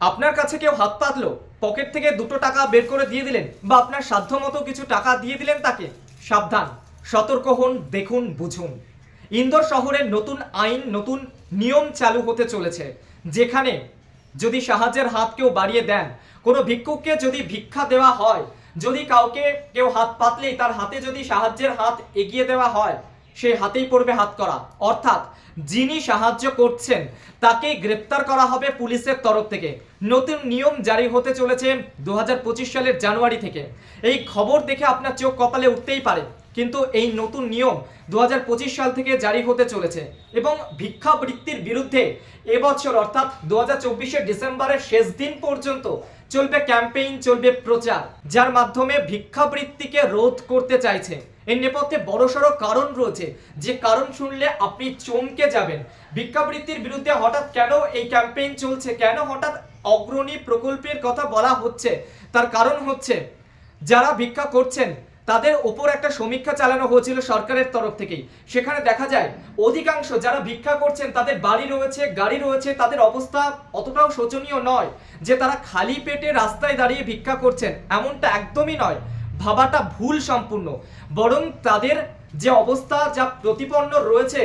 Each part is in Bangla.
আপনার কাছে কেউ হাত পাতলো, পকেট থেকে দুটো টাকা বের করে দিয়ে দিলেন বা আপনার সাধ্যমতো কিছু টাকা দিয়ে দিলেন তাকে, সাবধান, সতর্ক হন, দেখুন, বুঝুন। ইন্দোর শহরের নতুন আইন, নতুন নিয়ম চালু হতে চলেছে, যেখানে যদি সাহায্যের হাত কেউ বাড়িয়ে দেন, কোনো ভিক্ষুককে যদি ভিক্ষা দেওয়া হয়, যদি কাউকে কেউ হাত পাতলেই তার হাতে যদি সাহায্যের হাত এগিয়ে দেওয়া হয় সেই হাতেই পড়বে হাত করা। অর্থাৎ যিনি সাহায্য করছেন, তাকে গ্রেপ্তার করা হবে পুলিশের তরফ থেকে। নতুন নিয়ম জারি হতে চলেছে দু হাজার পঁচিশ সালের জানুয়ারি থেকে। এই খবর দেখে আপনার চোখ কপালে উঠতেই পারে। কিন্তু এই নতুন নিয়ম দু হাজার পঁচিশ সাল থেকে জারি হতে চলেছে এবং ভিক্ষাবৃত্তির বিরুদ্ধে এবছর অর্থাৎ দু হাজার ডিসেম্বরের শেষ দিন পর্যন্ত চলবে ক্যাম্পেইন, চলবে প্রচার, যার মাধ্যমে ভিক্ষাবৃত্তিকে রোধ করতে চাইছে। এর নেপথ্যে বড়সড় কারণ রয়েছে। যে কারণ শুনলে আপনি চমকে যাবেন। ভিক্ষাবৃত্তির বিরুদ্ধে হঠাৎ কেন এই ক্যাম্পেইন চলছে? কেন হঠাৎ অগ্রণী প্রকল্পের কথা বলা হচ্ছে? তার কারণ হচ্ছে, যারা ভিক্ষা করছেন তাদের ওপর একটা সমীক্ষা চালানো হয়েছিল সরকারের তরফ থেকেই। সেখানে দেখা যায়, অধিকাংশ যারা ভিক্ষা করছেন, তাদের বাড়ি রয়েছে, গাড়ি রয়েছে, তাদের অবস্থা অতটাও শোচনীয় নয় যে তারা খালি পেটে রাস্তায় দাঁড়িয়ে ভিক্ষা করছেন। এমনটা একদমই নয়। ভাবাটা ভুল সম্পূর্ণ। বরং তাদের যে অবস্থা, যা প্রতিপন্ন রয়েছে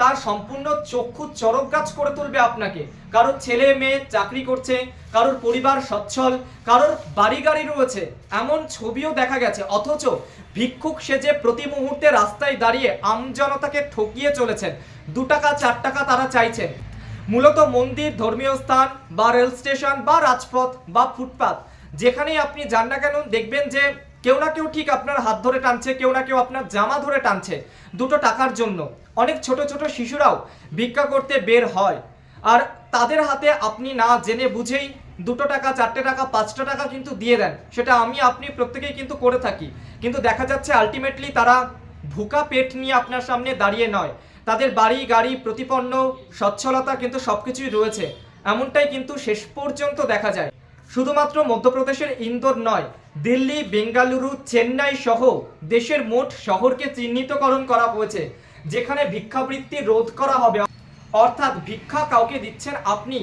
তার সম্পূর্ণ চক্ষু চরক গাছ করে তুলবে আপনাকে। কারোর ছেলে, মেয়ে চাকরি করছে, কারোর পরিবার সচ্ছল, কারোর বাড়ি গাড়ি রয়েছে, এমন ছবিও দেখা গেছে। অথচ ভিক্ষুক সেজে প্রতি মুহূর্তে রাস্তায় দাঁড়িয়ে আমজনতাকে ঠকিয়ে চলেছেন। দু টাকা, চার টাকা তারা চাইছেন। মূলত মন্দির, ধর্মীয় স্থান, বা রেল স্টেশন, বা রাজপথ, বা ফুটপাত। যেখানেই আপনি যান না কেন, দেখবেন যে কেউ না কেউ ঠিক আপনার হাত ধরে টানছে, কেউ না কেউ আপনার জামা ধরে টানছে দুটো টাকার জন্য। অনেক ছোট ছোট শিশুরাও ভিক্ষা করতে বের হয়। আর তাদের হাতে আপনি না জেনে বুঝেই দুটো টাকা, চারটে টাকা, পাঁচটা টাকা কিন্তু দিয়ে দেন। সেটা আমি, আপনি প্রত্যেকেই কিন্তু করে থাকি। কিন্তু দেখা যাচ্ছে আলটিমেটলি তারা ভুকা পেট নিয়ে আপনার সামনে দাঁড়িয়ে নয়। তাদের বাড়ি, গাড়ি, প্রতিপন্ন, সচ্ছলতা কিন্তু সব কিছুই রয়েছে। এমনটাই কিন্তু শেষ পর্যন্ত দেখা যায়। শুধুমাত্র মধ্যপ্রদেশের ইন্দোর নয়, দিল্লি, বেঙ্গালুরু, চেন্নাই সহ দেশের মোট শহরকে চিহ্নিতকরণ করা হয়েছে, যেখানে ভিক্ষাবৃত্তি রোধ করা হবে। অর্থাৎ ভিক্ষা কাউকে দিচ্ছেন আপনি,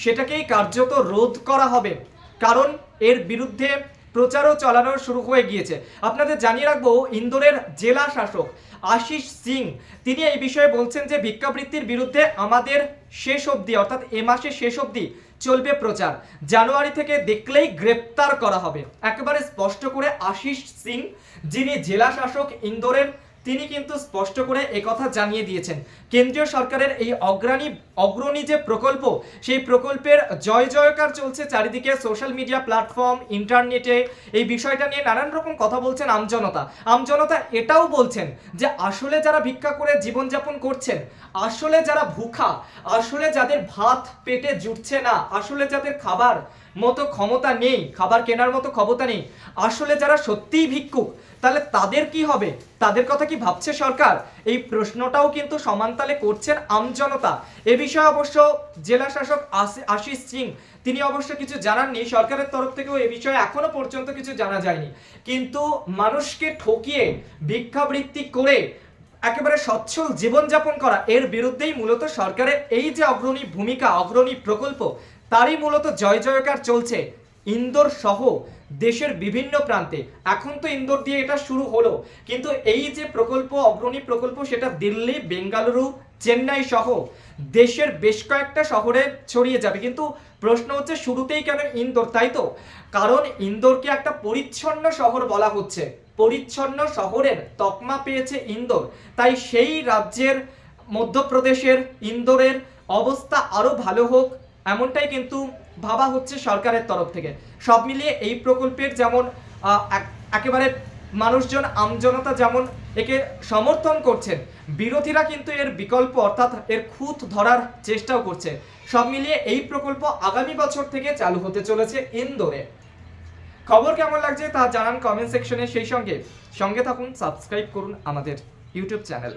সেটাকেই কার্যত রোধ করা হবে। কারণ এর বিরুদ্ধে প্রচারও চালানো শুরু হয়ে গিয়েছে। আপনাদের জানিয়ে রাখব, ইন্দোরের জেলা শাসক আশিস সিং, তিনি এই বিষয়ে বলছেন যে, ভিক্ষাবৃত্তির বিরুদ্ধে আমাদের শেষ অবধি, অর্থাৎ এ মাসের শেষ অবধি চলবে প্রচার। জানুয়ারি থেকে দেখলেই গ্রেপ্তার করা হবে। একেবারে স্পষ্ট করে আশিস সিং, যিনি জেলা শাসক ইন্দোরের তিনি কিন্তু স্পষ্ট করে একথা জানিয়ে দিয়েছেন। কেন্দ্রীয় সরকারের এই অগ্রণী অগ্রণী যে প্রকল্প, সেই প্রকল্পের জয় জয়কার চলছে চারিদিকে সোশ্যাল মিডিয়া প্ল্যাটফর্ম, ইন্টারনেটে। এই বিষয়টা নিয়ে নানান রকম কথা বলছেন আমজনতা। আমজনতা এটাও বলছেন যে আসলে যারা ভিক্ষা করে জীবনযাপন করছেন, আসলে যারা ভুখা, আসলে যাদের ভাত পেটে জুটছে না, আসলে যাদের খাবার মতো ক্ষমতা নেই, খাবার কেনার মতো ক্ষমতা নেই, আসলে যারা সত্যিই ভিক্ষুক তাহলে তাদের কি হবে? তাদের কথা কি ভাবছে সরকার? এই প্রশ্নটাও কিন্তু সমানতালে করছেন আমজনতা এ বিষয়ে অবশ্য জেলা শাসক আশি- আশিস সিং, তিনি অবশ্য কিছু জানাননি। সরকারের তরফ থেকেও এ বিষয়ে এখনও পর্যন্ত কিছু জানা যায়নি। কিন্তু মানুষকে ঠকিয়ে ভিক্ষাবৃত্তি করে একেবারে সচ্ছল জীবনযাপন করা, এর বিরুদ্ধেই মূলত সরকারের এই যে অগ্রণী ভূমিকা, অগ্রণী প্রকল্প, তারই মূলত জয় জয়কার চলছে। ইন্দোর সহ দেশের বিভিন্ন প্রান্তে। এখন তো ইন্দোর দিয়ে এটা শুরু হলো। কিন্তু এই যে প্রকল্প, অগ্রণী প্রকল্প, সেটা দিল্লি, বেঙ্গালুরু, চেন্নাই সহ দেশের বেশ কয়েকটা শহরে ছড়িয়ে যাবে। কিন্তু প্রশ্ন হচ্ছে, শুরুতেই কেন ইন্দোর, তাই তো? কারণ ইন্দোরকে একটা পরিচ্ছন্ন শহর বলা হচ্ছে। পরিচ্ছন্ন শহরের তকমা পেয়েছে ইন্দোর। তাই সেই রাজ্যের, মধ্যপ্রদেশের, ইন্দোরের অবস্থা আরও ভালো হোক, এমনটাই কিন্তু ভাবা হচ্ছে সরকারের তরফ থেকে। সব মিলিয়ে এই প্রকল্পের যেমন একেবারে মানুষজন, আমজনতা যেমন একে সমর্থন করছেন, বিরোধীরা কিন্তু এর বিকল্প অর্থাৎ এর খুঁত ধরার চেষ্টাও করছে। সব মিলিয়ে এই প্রকল্প আগামী বছর থেকে চালু হতে চলেছে ইন্দোরে। খবর কেমন লাগছে তা জানান কমেন্ট সেকশনে সেই সঙ্গে সঙ্গে থাকুন সাবস্ক্রাইব করুন আমাদের ইউটিউব চ্যানেল